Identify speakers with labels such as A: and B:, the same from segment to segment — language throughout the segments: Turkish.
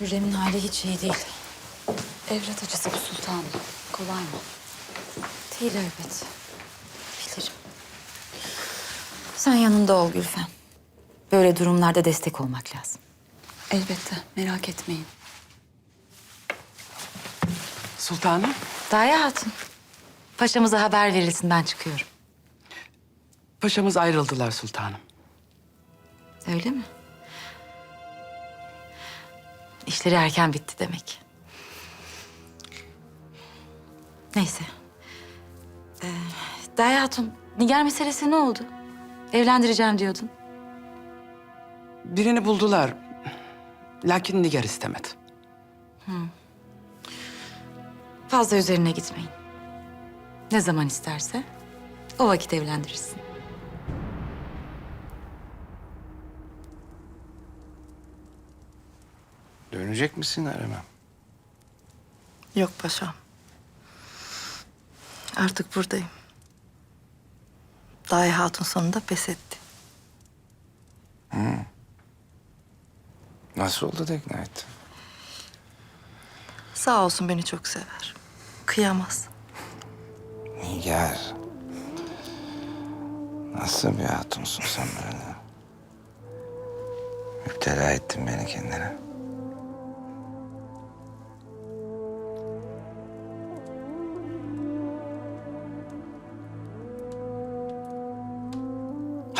A: Hürrem'in hali hiç iyi değil. Evlat acısı bu sultanım. Kolay mı? Değil elbet. Bilirim. Sen yanında ol Gülfem. Böyle durumlarda destek olmak lazım.
B: Elbette, merak etmeyin.
C: Sultanım,
A: Daya Hatun. Paşamıza haber verilsin ben çıkıyorum.
C: paşamız ayrıldılar sultanım.
A: Öyle mi? İşleri erken bitti demek. Neyse. Ee, Daya Hatun, Nigar meselesi ne oldu? Evlendireceğim diyordun.
C: Birini buldular. Lakin Nigar istemedi.
A: Fazla üzerine gitmeyin. Ne zaman isterse o vakit evlendirirsin.
D: Dönecek misin Eremem?
E: Yok paşam. Artık buradayım. Dahi Hatun sonunda pes etti.
D: Nasıl oldu da ikna ettin?
E: Sağ olsun beni çok sever. Kıyamaz.
D: Nigar. Nasıl bir hatunsun sen böyle? Müptela ettin beni kendine.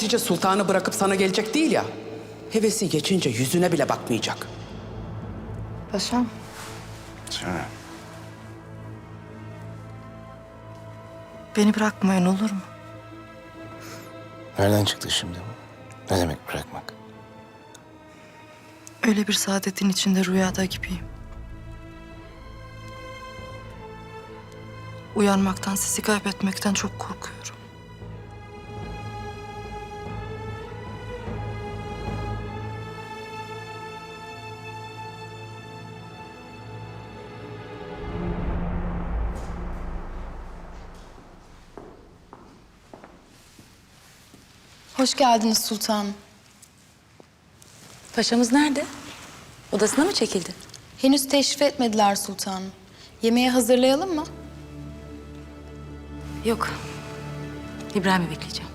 C: Hatice sultanı bırakıp sana gelecek değil ya. Hevesi geçince yüzüne bile bakmayacak.
E: Paşam.
D: Söyle.
E: Beni bırakmayın olur mu?
D: Nereden çıktı şimdi bu? Ne demek bırakmak?
E: Öyle bir saadetin içinde rüyada gibiyim. Uyanmaktan, sizi kaybetmekten çok korkuyorum.
B: Hoş geldiniz sultanım.
A: Paşamız nerede? Odasına mı çekildi?
B: Henüz teşrif etmediler sultanım. Yemeği hazırlayalım mı?
A: Yok. İbrahim'i bekleyeceğim.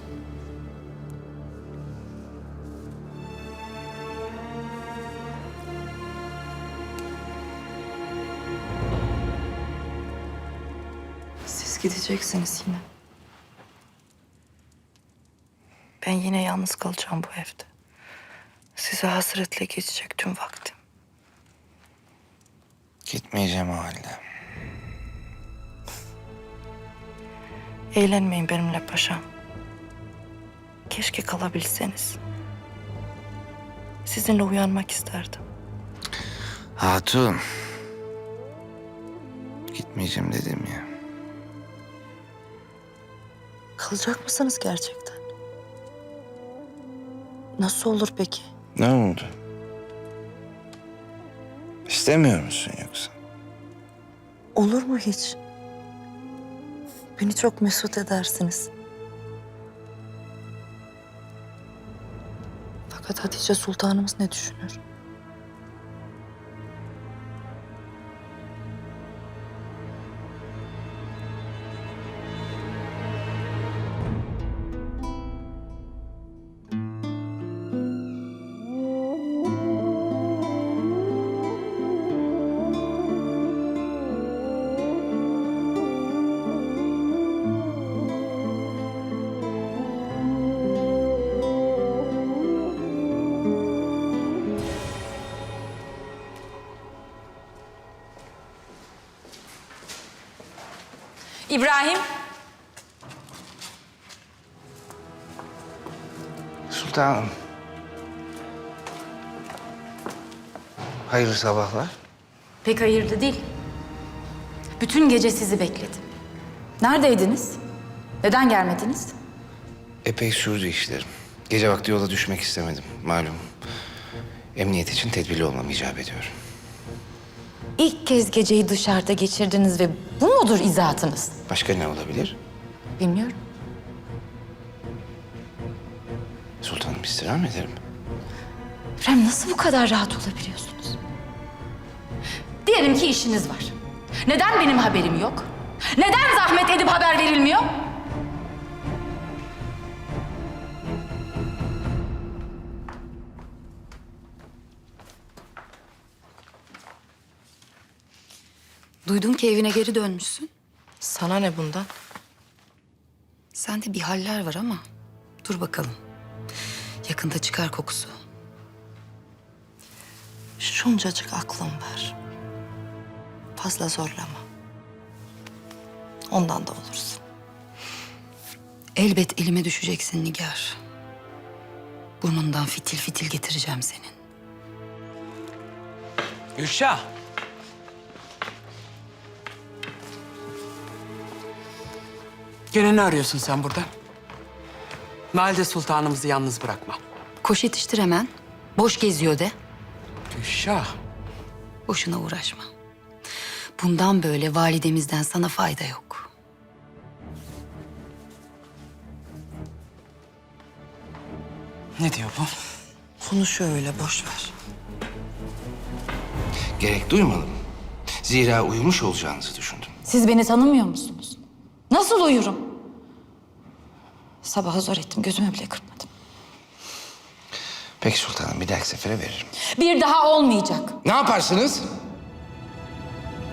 E: Siz gideceksiniz yine. Ben yine yalnız kalacağım bu evde. Size hasretle geçecek tüm vaktim.
D: Gitmeyeceğim o halde.
E: Eğlenmeyin benimle paşam. Keşke kalabilseniz. Sizinle uyanmak isterdim.
D: Hatun. Gitmeyeceğim dedim ya.
E: Kalacak mısınız gerçekten? Nasıl olur peki?
D: Ne oldu? İstemiyor musun yoksa?
E: Olur mu hiç? Beni çok mesut edersiniz. Fakat Hatice Sultanımız ne düşünür?
A: İbrahim.
D: Sultanım. Hayırlı sabahlar.
A: Pek hayırlı değil. Bütün gece sizi bekledim. Neredeydiniz? Neden gelmediniz?
D: Epey sürdü işlerim. Gece vakti yola düşmek istemedim. Malum. Emniyet için tedbirli olmam icap ediyor.
A: İlk kez geceyi dışarıda geçirdiniz ve bu mudur izahatınız?
D: Başka ne olabilir?
A: Bilmiyorum.
D: Sultanım istirham ederim.
A: İbrahim nasıl bu kadar rahat olabiliyorsunuz? Diyelim ki işiniz var. Neden benim haberim yok? Neden zahmet edip haber verilmiyor? Duydum ki evine geri dönmüşsün.
E: Sana ne bundan?
A: Sende bir haller var ama dur bakalım. Yakında çıkar kokusu.
E: Şuncacık aklım var. Fazla zorlama. Ondan da olursun.
A: Elbet elime düşeceksin Nigar. Burnundan fitil fitil getireceğim senin.
C: Gülşah. Gene ne arıyorsun sen burada? Valide Sultanımızı yalnız bırakma.
A: Koş yetiştir hemen. Boş geziyor de.
C: Gülşah.
A: Boşuna uğraşma. Bundan böyle validemizden sana fayda yok.
C: Ne diyor bu?
E: Konuş öyle boş ver.
D: Gerek duymadım. Zira uyumuş olacağınızı düşündüm.
A: Siz beni tanımıyor musunuz? Nasıl uyurum? Sabaha zor ettim, gözümü bile kırpmadım.
D: Peki sultanım bir dahaki sefere veririm.
A: Bir daha olmayacak.
D: Ne yaparsınız?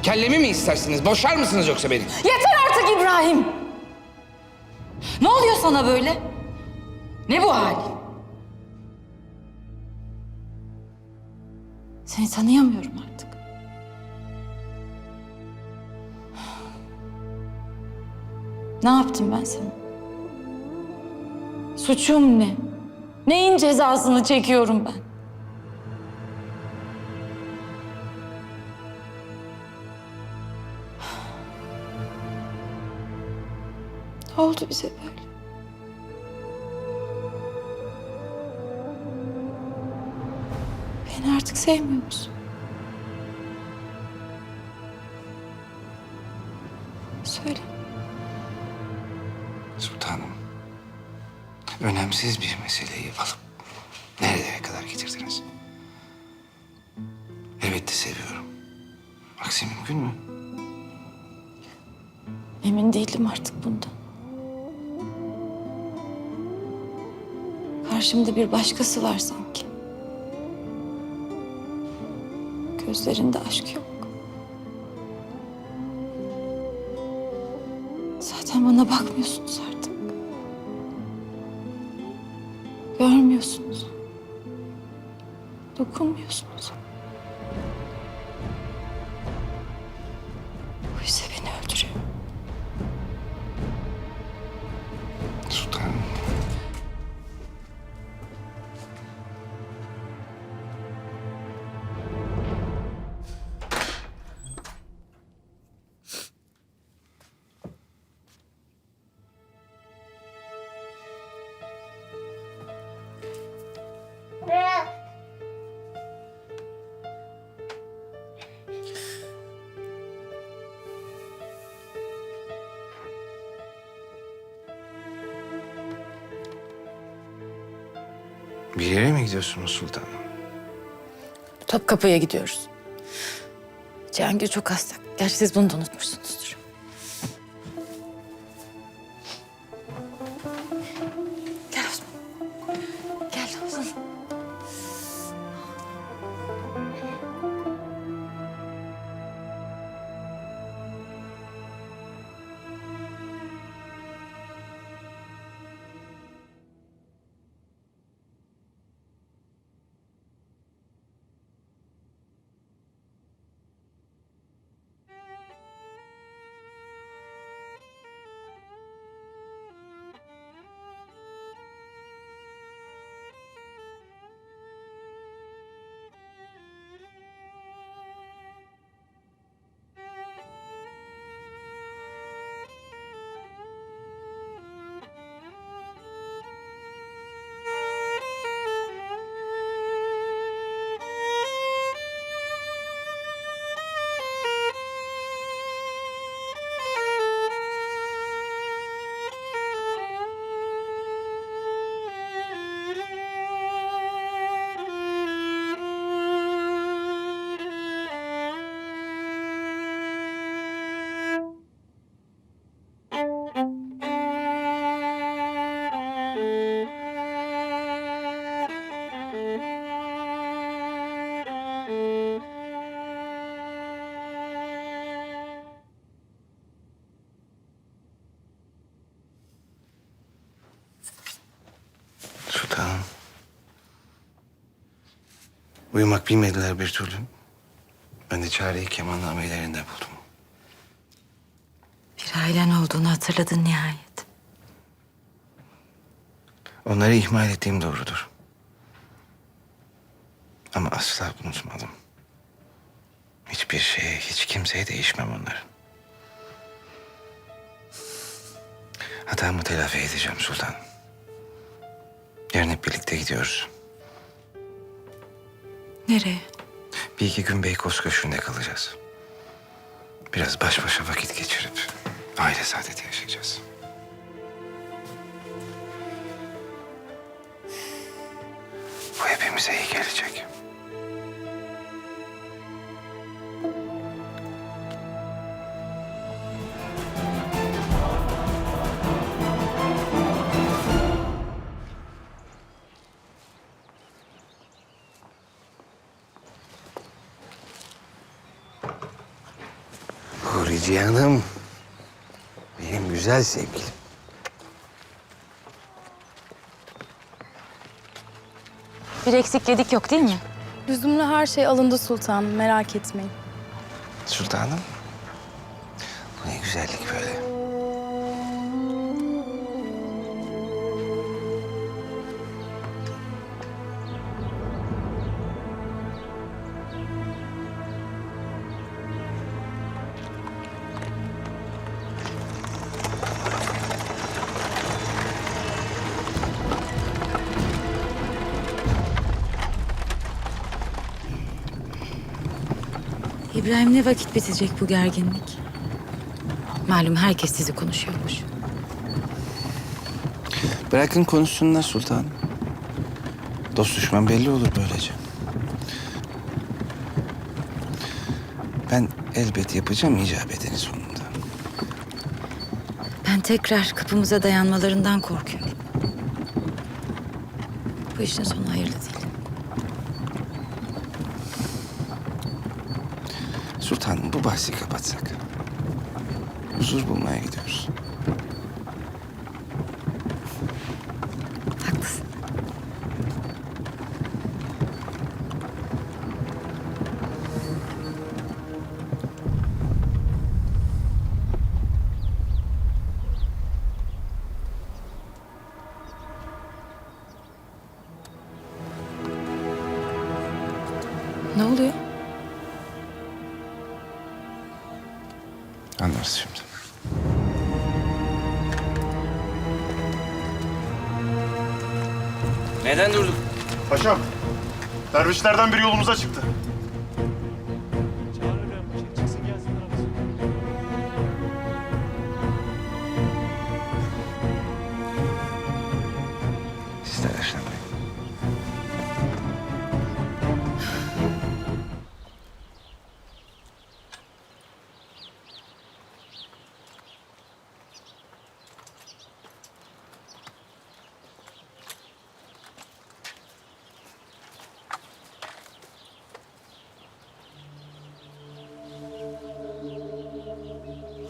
D: Kellemi mi istersiniz? Boşar mısınız yoksa beni?
A: Yeter artık İbrahim! Ne oluyor sana böyle? Ne bu hal? Seni tanıyamıyorum artık. Ne yaptım ben sana? Suçum ne? Neyin cezasını çekiyorum ben? Ne oldu bize böyle? Beni artık sevmiyor musun?
D: Önemsiz bir meseleyi alıp nerelere kadar getirdiniz? Elbette seviyorum. Aksi mümkün mü?
A: Emin değilim artık bundan. Karşımda bir başkası var sanki. Gözlerinde aşk yok. Zaten bana bakmıyorsunuz artık. Görmüyorsunuz. Dokunmuyorsunuz.
D: Bir yere mi gidiyorsunuz sultanım?
A: Topkapı'ya gidiyoruz. Cihangir çok hasta. Gerçi siz bunu da.
D: Sultanım. Uyumak bilmediler bir türlü. Ben de çareyi kemanın amelilerinde buldum.
A: Bir ailen olduğunu hatırladın nihayet.
D: Onları ihmal ettiğim doğrudur. Asla unutmadım. Hiçbir şeye, hiç kimseye değişmem onların. Hatamı telafi edeceğim sultan. Yarın hep birlikte gidiyoruz.
A: Nereye?
D: Bir iki gün Beykoz Köşkü'nde kalacağız. Biraz baş başa vakit geçirip aile saadeti yaşayacağız. Bu hepimize iyi gelecek. Hurici Hanım. Benim güzel sevgilim.
A: Bir eksikledik yok değil mi?
B: Lüzumlu her şey alındı sultanım, merak etmeyin.
D: Sultanım. Bu ne güzellik böyle.
A: İbrahim ne vakit bitecek bu gerginlik? Malum herkes sizi konuşuyormuş.
D: Bırakın konuşsunlar sultanım. Dost düşman belli olur böylece. Ben elbet yapacağım icap edeni sonunda.
A: Ben tekrar kapımıza dayanmalarından korkuyorum. Bu işin sonu hayırlı değil.
D: Sultanım bu bahsi kapatsak. Huzur bulmaya gidiyoruz.
F: Neden durduk?
G: Paşam, dervişlerden biri yolumuza çıktı.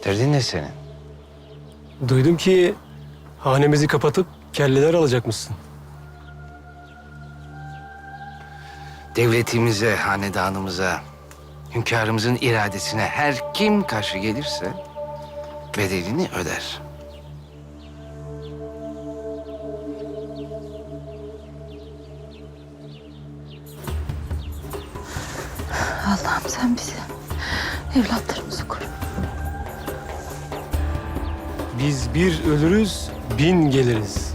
D: Derdin ne senin?
H: Duydum ki hanemizi kapatıp kelleler alacakmışsın.
D: Devletimize, hanedanımıza, hünkârımızın iradesine her kim karşı gelirse bedelini öder.
A: Allah'ım sen bizi, evlatlarımızı
H: Biz bir ölürüz, bin geliriz.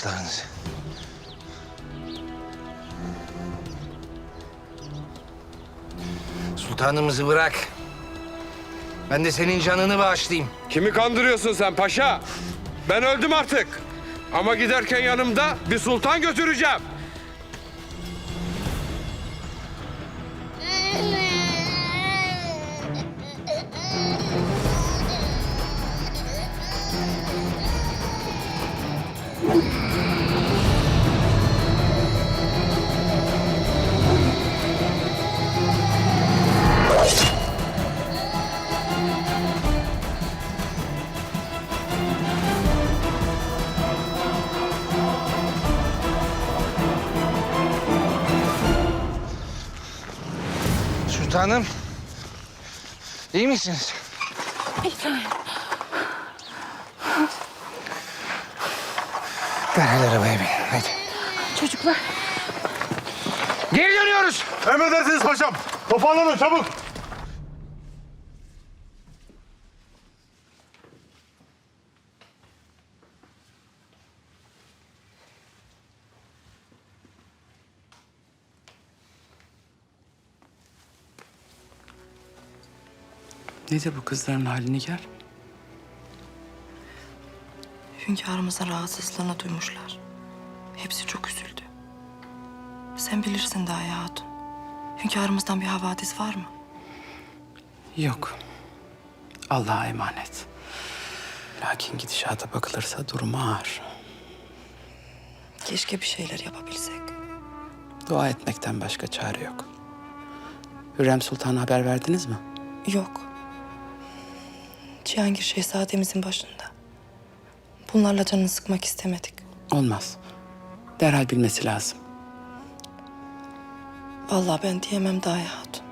D: İndirin kılıçlarınızı. Sultanımızı bırak. Ben de senin canını bağışlayayım.
F: Kimi kandırıyorsun sen paşa? Ben öldüm artık. Ama giderken yanımda bir sultan götüreceğim.
D: Sultanım. İyi misiniz? Derhal arabaya bin. Hadi.
A: Çocuklar.
D: Geri dönüyoruz.
G: Emredersiniz paşam. Toparlanın çabuk.
C: Nedir bu kızların hali Nigar?
E: Hünkârımızın rahatsızlığını duymuşlar. Hepsi çok üzüldü. Sen bilirsin Daya Hatun. Hünkârımızdan bir havadis var mı?
C: Yok. Allah'a emanet. Lakin gidişata bakılırsa durumu ağır.
E: Keşke bir şeyler yapabilsek.
C: Dua etmekten başka çare yok. Hürrem Sultan'a haber verdiniz mi?
E: Yok. Cihangir şehzademizin başında. Bunlarla canını sıkmak istemedik.
C: Olmaz. Derhal bilmesi lazım.
E: Vallahi ben diyemem Daya Hatun.